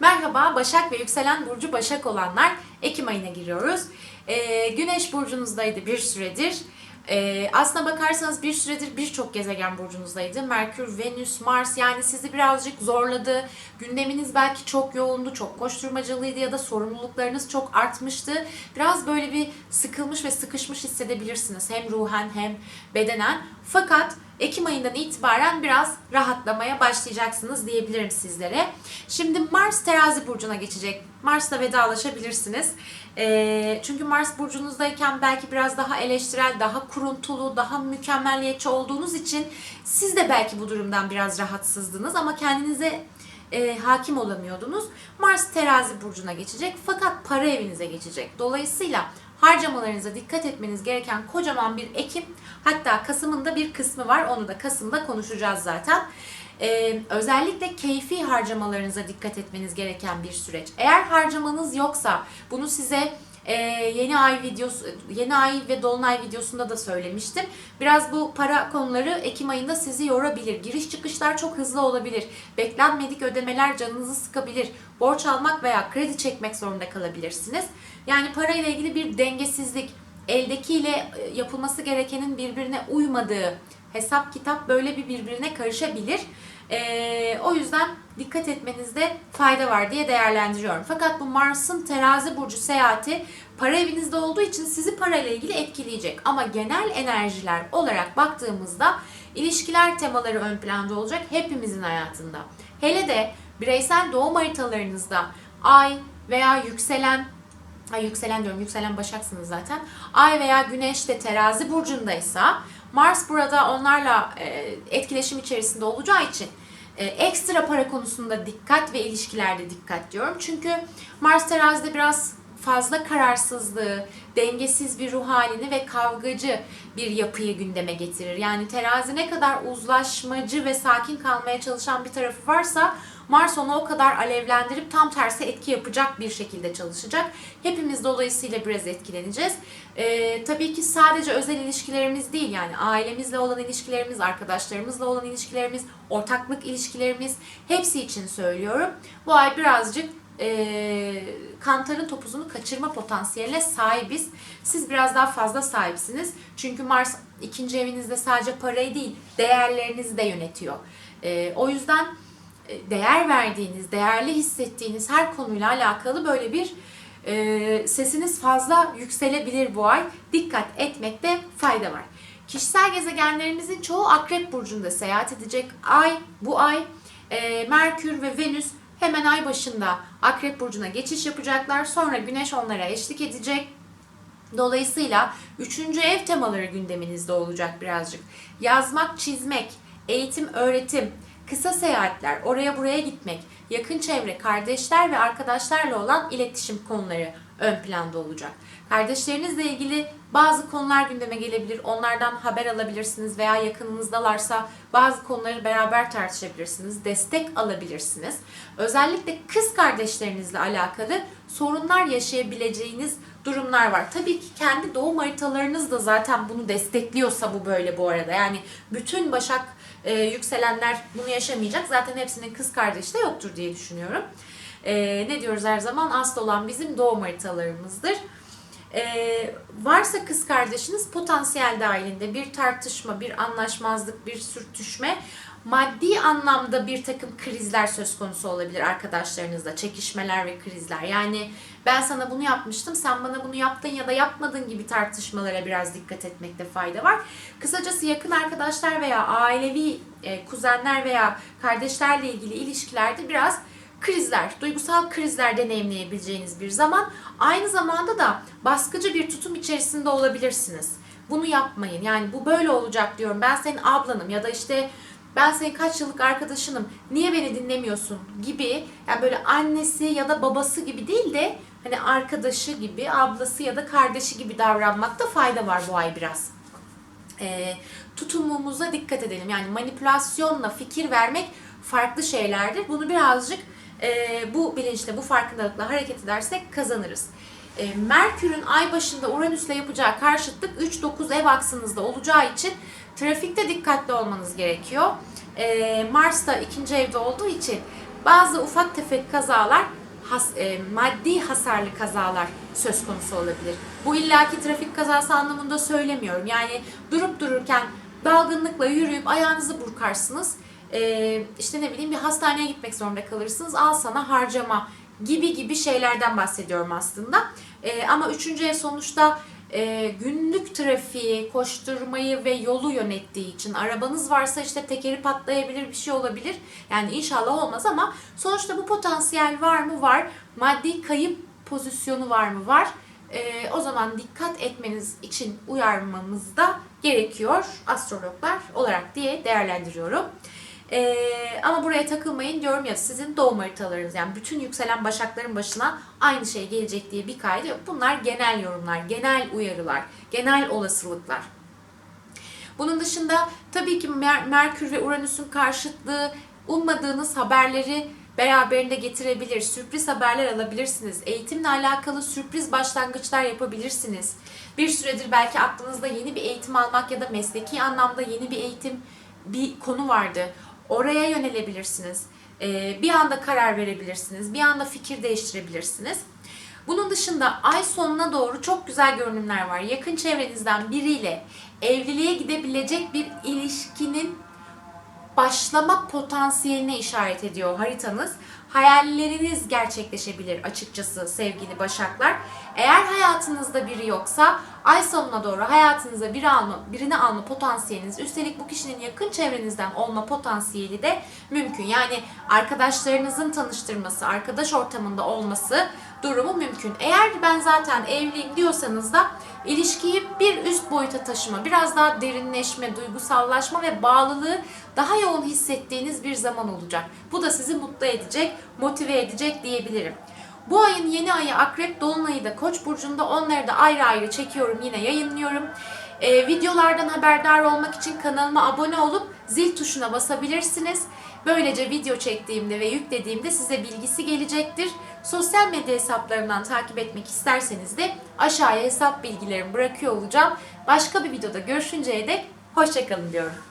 Merhaba Başak ve yükselen burcu Başak olanlar Ekim ayına giriyoruz. Ee, Güneş burcunuzdaydı bir süredir. Ee, aslına bakarsanız bir süredir birçok gezegen burcunuzdaydı. Merkür, Venüs, Mars yani sizi birazcık zorladı. Gündeminiz belki çok yoğundu, çok koşturmacalıydı ya da sorumluluklarınız çok artmıştı. Biraz böyle bir sıkılmış ve sıkışmış hissedebilirsiniz hem ruhen hem bedenen. Fakat Ekim ayından itibaren biraz rahatlamaya başlayacaksınız diyebilirim sizlere. Şimdi Mars terazi burcuna geçecek. Mars'la vedalaşabilirsiniz. Ee, çünkü Mars burcunuzdayken belki biraz daha eleştirel, daha kuruntulu, daha mükemmelliyetçi olduğunuz için siz de belki bu durumdan biraz rahatsızdınız ama kendinize e, hakim olamıyordunuz. Mars terazi burcuna geçecek fakat para evinize geçecek. Dolayısıyla harcamalarınıza dikkat etmeniz gereken kocaman bir Ekim hatta Kasım'ın da bir kısmı var. Onu da Kasım'da konuşacağız zaten. Ee, özellikle keyfi harcamalarınıza dikkat etmeniz gereken bir süreç. Eğer harcamanız yoksa bunu size e, yeni ay videosu, yeni ay ve dolunay videosunda da söylemiştim. Biraz bu para konuları Ekim ayında sizi yorabilir. Giriş çıkışlar çok hızlı olabilir. Beklenmedik ödemeler canınızı sıkabilir. Borç almak veya kredi çekmek zorunda kalabilirsiniz. Yani parayla ilgili bir dengesizlik, eldekiyle e, yapılması gerekenin birbirine uymadığı hesap kitap böyle bir birbirine karışabilir. Ee, o yüzden dikkat etmenizde fayda var diye değerlendiriyorum. Fakat bu Mars'ın terazi burcu seyahati para evinizde olduğu için sizi parayla ilgili etkileyecek. Ama genel enerjiler olarak baktığımızda ilişkiler temaları ön planda olacak hepimizin hayatında. Hele de bireysel doğum haritalarınızda ay veya yükselen Ay yükselen diyorum, yükselen başaksınız zaten. Ay veya güneş de terazi burcundaysa Mars burada onlarla e, etkileşim içerisinde olacağı için ekstra para konusunda dikkat ve ilişkilerde dikkat diyorum. Çünkü Mars terazide biraz fazla kararsızlığı, dengesiz bir ruh halini ve kavgacı bir yapıyı gündeme getirir. Yani terazi ne kadar uzlaşmacı ve sakin kalmaya çalışan bir tarafı varsa Mars onu o kadar alevlendirip tam tersi etki yapacak bir şekilde çalışacak. Hepimiz dolayısıyla biraz etkileneceğiz. Ee, tabii ki sadece özel ilişkilerimiz değil yani ailemizle olan ilişkilerimiz, arkadaşlarımızla olan ilişkilerimiz, ortaklık ilişkilerimiz hepsi için söylüyorum. Bu ay birazcık e, kantarın topuzunu kaçırma potansiyeline sahibiz. Siz biraz daha fazla sahipsiniz. Çünkü Mars ikinci evinizde sadece parayı değil, değerlerinizi de yönetiyor. E, o yüzden değer verdiğiniz, değerli hissettiğiniz her konuyla alakalı böyle bir e, sesiniz fazla yükselebilir bu ay. Dikkat etmekte fayda var. Kişisel gezegenlerimizin çoğu Akrep Burcu'nda seyahat edecek. Ay, bu ay e, Merkür ve Venüs hemen ay başında Akrep Burcu'na geçiş yapacaklar. Sonra Güneş onlara eşlik edecek. Dolayısıyla üçüncü ev temaları gündeminizde olacak birazcık. Yazmak, çizmek, eğitim, öğretim, kısa seyahatler, oraya buraya gitmek, yakın çevre, kardeşler ve arkadaşlarla olan iletişim konuları ön planda olacak. Kardeşlerinizle ilgili bazı konular gündeme gelebilir. Onlardan haber alabilirsiniz veya yakınınızdalarsa bazı konuları beraber tartışabilirsiniz. Destek alabilirsiniz. Özellikle kız kardeşlerinizle alakalı sorunlar yaşayabileceğiniz durumlar var. Tabii ki kendi doğum haritalarınız da zaten bunu destekliyorsa bu böyle bu arada. Yani bütün Başak e, yükselenler bunu yaşamayacak. Zaten hepsinin kız kardeşi de yoktur diye düşünüyorum. E, ne diyoruz her zaman? Asıl olan bizim doğum haritalarımızdır. E, varsa kız kardeşiniz potansiyel dahilinde bir tartışma, bir anlaşmazlık, bir sürtüşme, maddi anlamda bir takım krizler söz konusu olabilir arkadaşlarınızla, çekişmeler ve krizler. Yani ben sana bunu yapmıştım, sen bana bunu yaptın ya da yapmadın gibi tartışmalara biraz dikkat etmekte fayda var. Kısacası yakın arkadaşlar veya ailevi e, kuzenler veya kardeşlerle ilgili ilişkilerde biraz krizler, duygusal krizler deneyimleyebileceğiniz bir zaman. Aynı zamanda da baskıcı bir tutum içerisinde olabilirsiniz. Bunu yapmayın. Yani bu böyle olacak diyorum. Ben senin ablanım ya da işte ben senin kaç yıllık arkadaşınım. Niye beni dinlemiyorsun gibi. Yani böyle annesi ya da babası gibi değil de hani arkadaşı gibi, ablası ya da kardeşi gibi davranmakta fayda var bu ay biraz. E, tutumumuza dikkat edelim. Yani manipülasyonla fikir vermek farklı şeylerdir. Bunu birazcık e, bu bilinçle, bu farkındalıkla hareket edersek kazanırız. E, Merkür'ün ay başında Uranüs'le yapacağı karşıtlık 3-9 ev aksınızda olacağı için trafikte dikkatli olmanız gerekiyor. E, Mars da ikinci evde olduğu için bazı ufak tefek kazalar has- e, maddi hasarlı kazalar söz konusu olabilir. Bu illaki trafik kazası anlamında söylemiyorum. Yani durup dururken dalgınlıkla yürüyüp ayağınızı burkarsınız. E, işte ne bileyim bir hastaneye gitmek zorunda kalırsınız. Al sana harcama gibi gibi şeylerden bahsediyorum aslında. E, ama üçüncüye sonuçta e, günlük trafiği, koşturmayı ve yolu yönettiği için arabanız varsa işte tekeri patlayabilir bir şey olabilir. Yani inşallah olmaz ama sonuçta bu potansiyel var mı? Var. Maddi kayıp pozisyonu var mı? Var. E, o zaman dikkat etmeniz için uyarmamız da gerekiyor astrologlar olarak diye değerlendiriyorum. Ee, ama buraya takılmayın diyorum ya sizin doğum haritalarınız yani bütün yükselen başakların başına aynı şey gelecek diye bir kaydı yok. Bunlar genel yorumlar, genel uyarılar, genel olasılıklar. Bunun dışında tabii ki Mer- Merkür ve Uranüs'ün karşıtlığı ummadığınız haberleri beraberinde getirebilir. Sürpriz haberler alabilirsiniz. Eğitimle alakalı sürpriz başlangıçlar yapabilirsiniz. Bir süredir belki aklınızda yeni bir eğitim almak ya da mesleki anlamda yeni bir eğitim bir konu vardı. Oraya yönelebilirsiniz. Ee, bir anda karar verebilirsiniz. Bir anda fikir değiştirebilirsiniz. Bunun dışında ay sonuna doğru çok güzel görünümler var. Yakın çevrenizden biriyle evliliğe gidebilecek bir ilişkinin başlama potansiyeline işaret ediyor haritanız. Hayalleriniz gerçekleşebilir açıkçası sevgili başaklar. Eğer hayatınızda biri yoksa ay sonuna doğru hayatınıza biri alma, birini alma potansiyeliniz üstelik bu kişinin yakın çevrenizden olma potansiyeli de mümkün. Yani arkadaşlarınızın tanıştırması, arkadaş ortamında olması durumu mümkün. Eğer ben zaten evliyim diyorsanız da ilişkiyi bir üst boyuta taşıma, biraz daha derinleşme, duygusallaşma ve bağlılığı daha yoğun hissettiğiniz bir zaman olacak. Bu da sizi mutlu edecek, motive edecek diyebilirim. Bu ayın yeni ayı Akrep Dolunay'ı da Koç burcunda onları da ayrı ayrı çekiyorum yine yayınlıyorum. Ee, videolardan haberdar olmak için kanalıma abone olup zil tuşuna basabilirsiniz. Böylece video çektiğimde ve yüklediğimde size bilgisi gelecektir. Sosyal medya hesaplarımdan takip etmek isterseniz de aşağıya hesap bilgilerimi bırakıyor olacağım. Başka bir videoda görüşünceye dek hoşçakalın diyorum.